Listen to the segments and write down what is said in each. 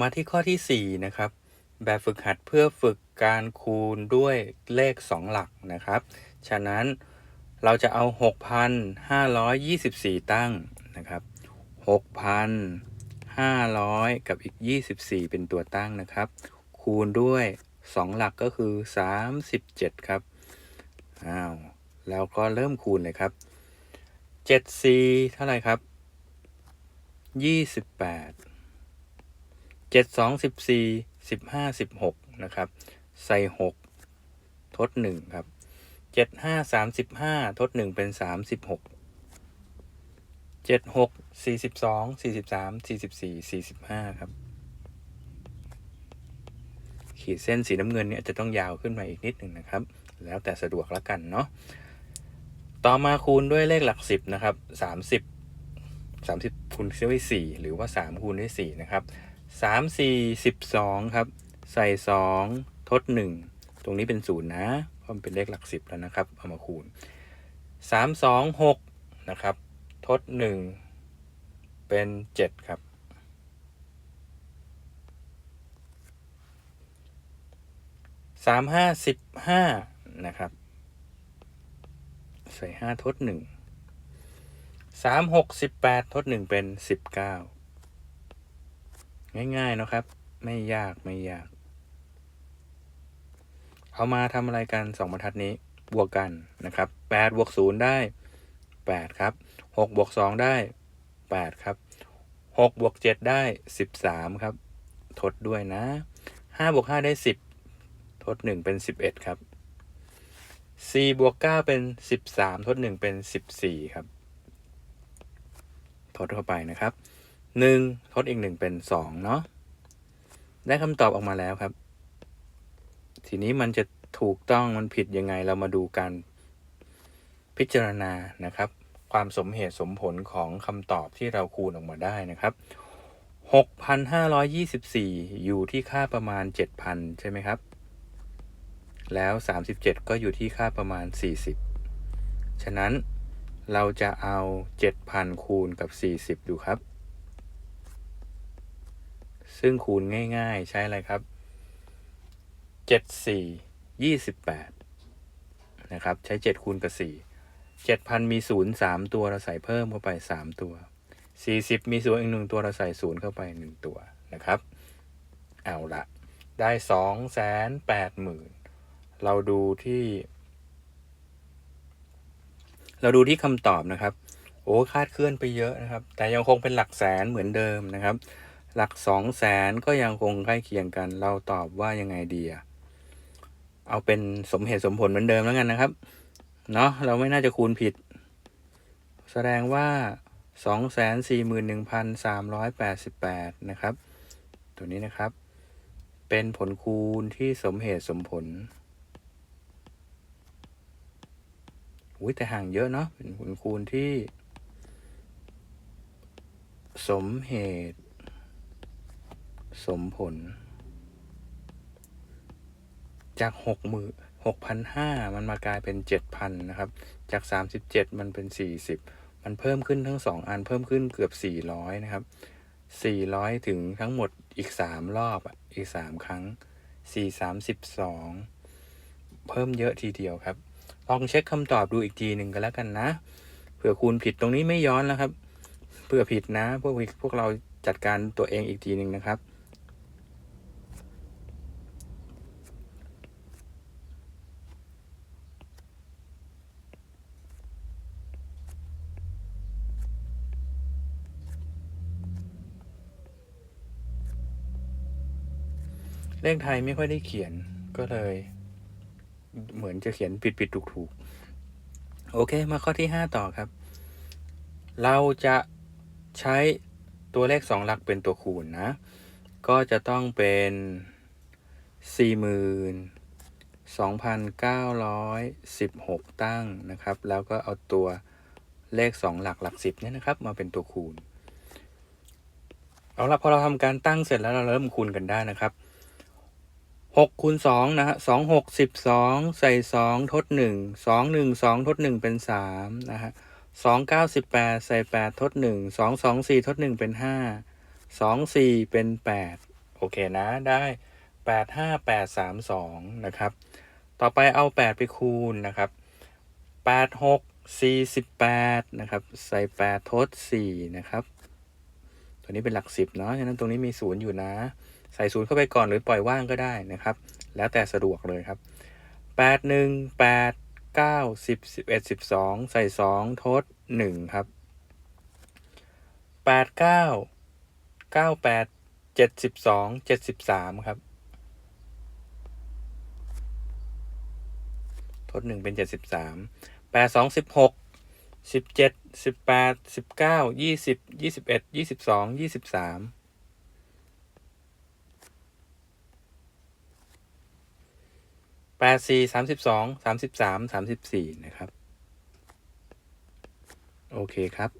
มาที่ข้อที่ 4 นะครับ แบบฝึกหัดเพื่อฝึกการคูณด้วยเลข 2 หลักนะครับ ฉะนั้นเราจะเอา 6,524 ตั้งนะครับ 6,500 กับอีก 24 เป็นตัวตั้งนะครับ คูณด้วย 2 หลักก็คือ 37 ครับ อ้าว แล้วก็เริ่มคูณเลยครับ7 4เท่าไหร่ครับ 28 เจ็ดสองสิบสี่สิบห้าสิบหกนะครับ ใส่หกทดหนึ่งครับเจ็ดห้าสามสิบห้าทดหนึ่งเป็นสามสิบหกเจ็ดหกสี่สิบสองสี่สิบสามสี่สิบสี่สี่สิบห้าครับ ขีดเส้นสีน้ำเงินเนี่ยจะต้องยาวขึ้นมาอีกนิดหนึ่งนะครับ แล้วแต่สะดวกละกันเนาะต่อมาคูณด้วยเลขหลักสิบนะครับสามสิบสามสิบคูณด้วยสี่หรือว่าสามคูณด้วยสี่นะครับ สามสี่สิบสองครับ ใส่สองทดหนึ่งตรงนี้เป็นศูนย์นะ เพราะมันเป็นเลขหลักสิบแล้วนะครับ เอามาคูณสามสองหกนะครับ ทดหนึ่งเป็นเจ็ดครับสามห้าสิบห้านะครับ ใส่ห้าทดหนึ่งสามหกสิบแปดทดหนึ่งเป็นสิบเก้า ง่ายๆนะครับ ไม่ยากไม่ยาก เอามาทำอะไรกันสองบรรทัดนี้ บวกกันนะครับแปดบวกศูนย์ได้แปดครับหกบวกสองได้แปดครับหกบวกเจ็ดได้สิบสามครับ ทดด้วยนะห้าบวกห้าได้สิบทดหนึ่งเป็นสิบเอ็ดครับสี่บวกเก้าเป็นสิบสามทดหนึ่งเป็นสิบสี่ครับ ทดเข้าไปนะครับ หนึ่งทดอีกหนึ่งเป็นสองเนาะได้คำตอบออกมาแล้วครับ ทีนี้มันจะถูกต้องมันผิดยังไงเรามาดูการพิจารณานะครับ ความสมเหตุสมผลของคำตอบที่เราคูณออกมาได้นะครับ 6,524 อยู่ที่ค่าประมาณ 7,000 ใช่ไหมครับ แล้ว 37 ก็อยู่ที่ค่าประมาณ 40 ฉะนั้นเราจะเอา 7,000 คูณกับ 40 ดูครับ ซึ่งคูณง่ายๆ ใช้อะไรครับ 7 4 28 นะครับ ใช้ 7 คูณกับ 4 7,000 มี 0 3 ตัวเราใส่เพิ่มเข้าไป 3 ตัว 40 มี0อีกหนึ่งตัวเราใส่ 0 เข้าไป 1 ตัวนะครับ เอาละได้ 2 8 0 0 0 0 เราดูที่ เราดูที่คำตอบนะครับ โอ้คาดเคลื่อนไปเยอะนะครับ แต่ยังคงเป็นหลักแสนเหมือนเดิมนะครับ หลักสองแสนก็ยังคงใกล้เคียงกัน เราตอบว่ายังไงดีอะเอาเป็นสมเหตุสมผลเหมือนเดิมแล้วกันนะครับ เนาะเราไม่น่าจะคูณผิด แสดงว่าสองแสนสี่หมื่นหนึ่งพันสามร้อยแปดสิบแปดนะครับ ตัวนี้นะครับ เป็นผลคูณที่สมเหตุสมผลอุ้ยแต่ห่างเยอะเนาะเป็นผลคูณที่ สมเหตุ สมผล จากหกหมื่นหกพันห้ามันมากลายเป็นเจ็ดพันนะครับ จากสามสิบเจ็ดมันเป็นสี่สิบมันเพิ่มขึ้นทั้งสองอันเพิ่มขึ้นเกือบสี่ร้อยนะครับสี่ร้อยถึงทั้งหมดอีกสามรอบอีกสามครั้งสี่สามสิบสองเพิ่มเยอะทีเดียวครับ ลองเช็คคำตอบดูอีกทีหนึ่งกันแล้วกันนะ เผื่อคูณผิดตรงนี้ไม่ย้อนแล้วครับ เผื่อผิดนะ พวกพวกเราจัดการตัวเองอีกทีหนึ่งนะครับ เลขไทยไม่ค่อยได้เขียนก็เลย เหมือนจะเขียนผิดผิดถูกถูกๆโอเค มาข้อที่ห้าต่อครับ เราจะใช้ตัวเลขสองหลักเป็นตัวคูณนะ ก็จะต้องเป็นสี่หมื่นสองพันเก้าร้อยสิบหกตั้งนะครับ แล้วก็เอาตัวเลขสองหลักหลักสิบเนี่ยนะครับ มาเป็นตัวคูณเอาละพอเราทำการตั้งเสร็จแล้วเราเริ่มคูณกันได้นะครับ หกคูณสองนะฮะสองหกสิบสองใส่สองทดหนึ่งสองหนึ่งสองทดหนึ่งเป็นสามนะฮะสองเก้าสิบแปดใส่แปดทดหนึ่งสองสองสี่ทดหนึ่งเป็นห้าสองสี่เป็นแปดโอเคนะได้แปดห้าแปดสามสองนะครับ ต่อไปเอาแปดไปคูณนะครับแปดหกสี่สิบแปดนะครับ ใส่แปดทดสี่นะครับ ตัวนี้เป็นหลักสิบเนาะฉะนั้นตรงนี้มีศูนย์อยู่นะ ใส่ศูนย์เข้าไปก่อนหรือปล่อยว่างก็ได้นะครับ แล้วแต่สะดวกเลยครับ 8 1 8 9 10 11 12 ใส่ 2 ทด 1 ครับ 8 9 9 8 72 73 ครับ ทด 1 เป็น 73 8 2 16 17 18 19 20 21 22 23 แปดสี่สามสิบสองสามสิบสามสามสิบสี่นะครับ โอเคครับ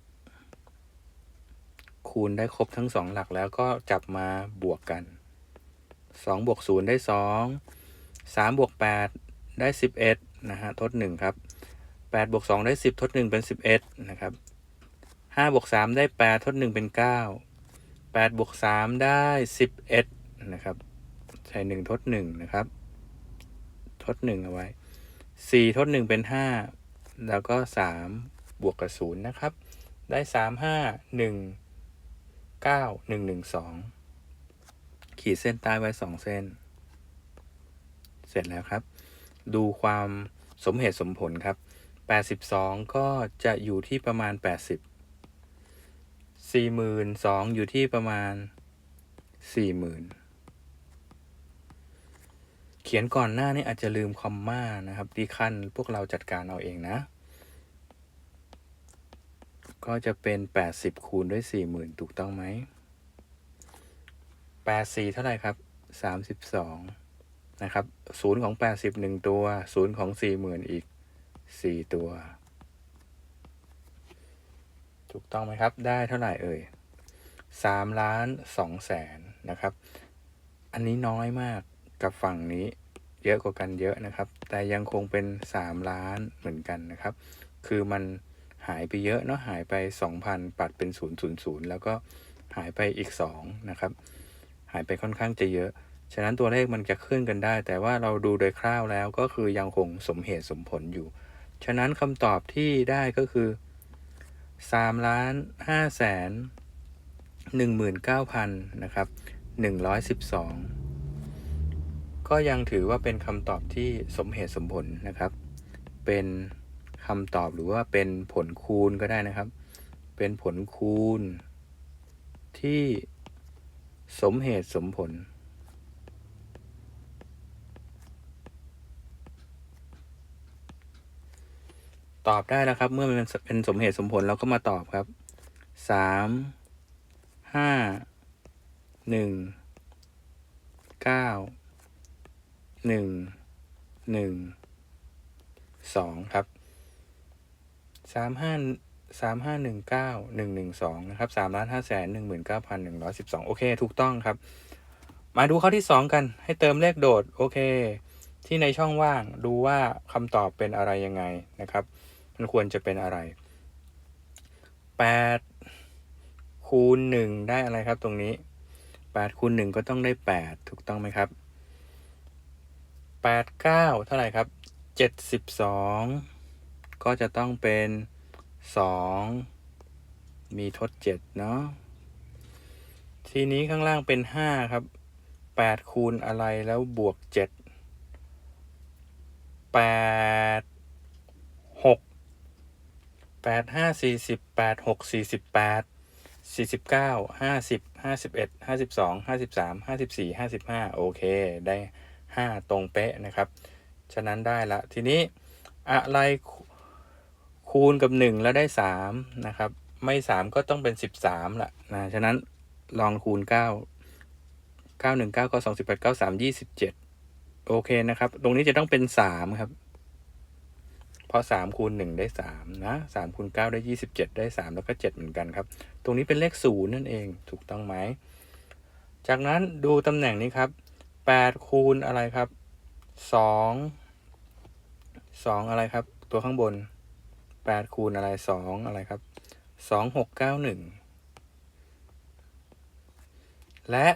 คูณได้ครบทั้งสองหลักแล้วก็จับมาบวกกันสองบวกศูนย์ได้สองสามบวกแปดได้สิบเอ็ดนะฮะทดหนึ่งครับแปดบวกสองได้สิบทดหนึ่งเป็นสิบเอ็ดนะครับห้าบวกสามได้แปดทดหนึ่งเป็นเก้าแปดบวกสามได้สิบเอ็ดนะครับใส่หนึ่งทดหนึ่งนะครับ ทดหนึ่งเอาไว้สี่ทดหนึ่งเป็นห้าแล้วก็สามบวกกับศูนย์นะครับ ได้สามห้าหนึ่งเก้าหนึ่งหนึ่งสองขีดเส้นใต้ไว้สองเส้น เสร็จแล้วครับ ดูความสมเหตุสมผลครับ 82 ก็จะอยู่ที่ประมาณ 80 42,000อยู่ที่ประมาณ 40,000 เขียนก่อนหน้านี้อาจจะลืมคอมมานะครับดีขั้นพวกเราจัดการเอาเองนะ ก็จะเป็น 80 คูณด้วย 40,000 ถูกต้องไหม84 เท่าไหร่ครับ 32 นะครับศูนย์ของ 80หนึ่งตัวศูนย์ของ 40,000 อีก 4 ตัว ถูกต้องไหมครับ ได้เท่าไหร่เอ่ย3ล้าน2แสนนะครับ อันนี้น้อยมาก กับฝั่งนี้เยอะกว่ากันเยอะนะครับ แต่ยังคงเป็น 3 ล้านเหมือนกันนะครับ คือมันหายไปเยอะเนาะหายไป 2,000 ปัดเป็น 000 แล้วก็หายไปอีก2นะครับ หายไปค่อนข้างจะเยอะ ฉะนั้นตัวเลขมันจะขึ้นกันได้ แต่ว่าเราดูโดยคร่าวแล้วก็คือยังคงสมเหตุสมผลอยู่ ฉะนั้นคำตอบที่ได้ก็คือ3ล้าน5แสน19,000นะครับ112 ก็ยังถือว่าเป็นคำตอบที่สมเหตุสมผลนะครับ เป็นคำตอบหรือว่าเป็นผลคูณก็ได้นะครับ เป็นผลคูณ ที่สมเหตุสมผล ตอบได้แล้วครับ เมื่อมันเป็นสมเหตุสมผลเราก็มาตอบครับสามห้าหนึ่งเก้า หนึ่งหนึ่งสองครับสามห้าสามห้าหนึ่งเก้าหนึ่งหนึ่งสองนะครับสามล้านห้าแสนหนึ่งหมื่นเก้าพันหนึ่งร้อยสิบสองโอเค ถูกต้องครับ มาดูข้อที่สองกัน ให้เติมเลขโดด โอเค ที่ในช่องว่างดูว่าคำตอบเป็นอะไรยังไงนะครับ มันควรจะเป็นอะไรแปดคูณหนึ่งได้อะไรครับตรงนี้แปดคูณหนึ่งก็ต้องได้แปดถูกต้องไหมครับ แปดเก้าเท่าไหร่ครับเจ็ดสิบสองก็จะต้องเป็นสองมีทดเจ็ดเนาะทีนี้ข้างล่างเป็นห้าครับแปดคูณอะไรแล้วบวกเจ็ดแปดหกแปดห้าสี่สิบแปดหกสี่สิบแปดสี่สิบเก้าห้าสิบห้าสิบเอ็ดห้าสิบสองห้าสิบสามห้าสิบสี่ห้าสิบห้าโอเคได้ ห้าตรงเป๊ะนะครับ ฉะนั้นได้ละทีนี้อะไรคูณกับหนึ่งแล้วได้สามนะครับ ไม่สามก็ต้องเป็นสิบสามละนะฉะนั้นลองคูณเก้าเก้าหนึ่งเก้าก็สองสิบแปดเก้าสามยี่สิบเจ็ดโอเคนะครับ ตรงนี้จะต้องเป็นสามครับ เพราะสามคูณหนึ่งได้สามนะสามคูณเก้าได้ยี่สิบเจ็ดได้สามแล้วก็เจ็ดเหมือนกันครับ ตรงนี้เป็นเลขศูนย์นั่นเองถูกต้องไหม จากนั้นดูตำแหน่งนี้ครับ แปดคูณอะไรครับสองสองอะไรครับ ตัวข้างบนแปดคูณอะไรสองอะไรครับสองหกเก้าหนึ่งและ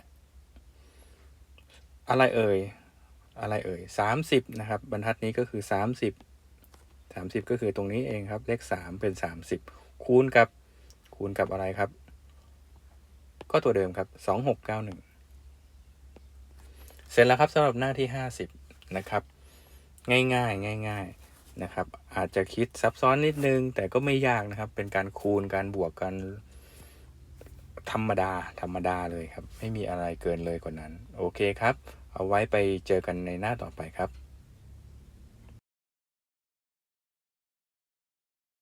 อะไรเอ่ย อะไรเอ่ยสามสิบนะครับ บรรทัดนี้ก็คือสามสิบสามสิบก็คือตรงนี้เองครับ เลขสามเป็นสามสิบคูณกับ คูณกับอะไรครับ ก็ตัวเดิมครับสองหกเก้าหนึ่ง เสร็จแล้วครับสำหรับหน้าที่ห้าสิบนะครับ ง่ายๆง่าย ๆนะครับ อาจจะคิดซับซ้อนนิดนึง แต่ก็ไม่ยากนะครับ เป็นการคูณการบวกกันธรรมดา ธรรมดาเลยครับ ไม่มีอะไรเกินเลยกว่านั้น โอเคครับ เอาไว้ไปเจอกันในหน้าต่อไปครับ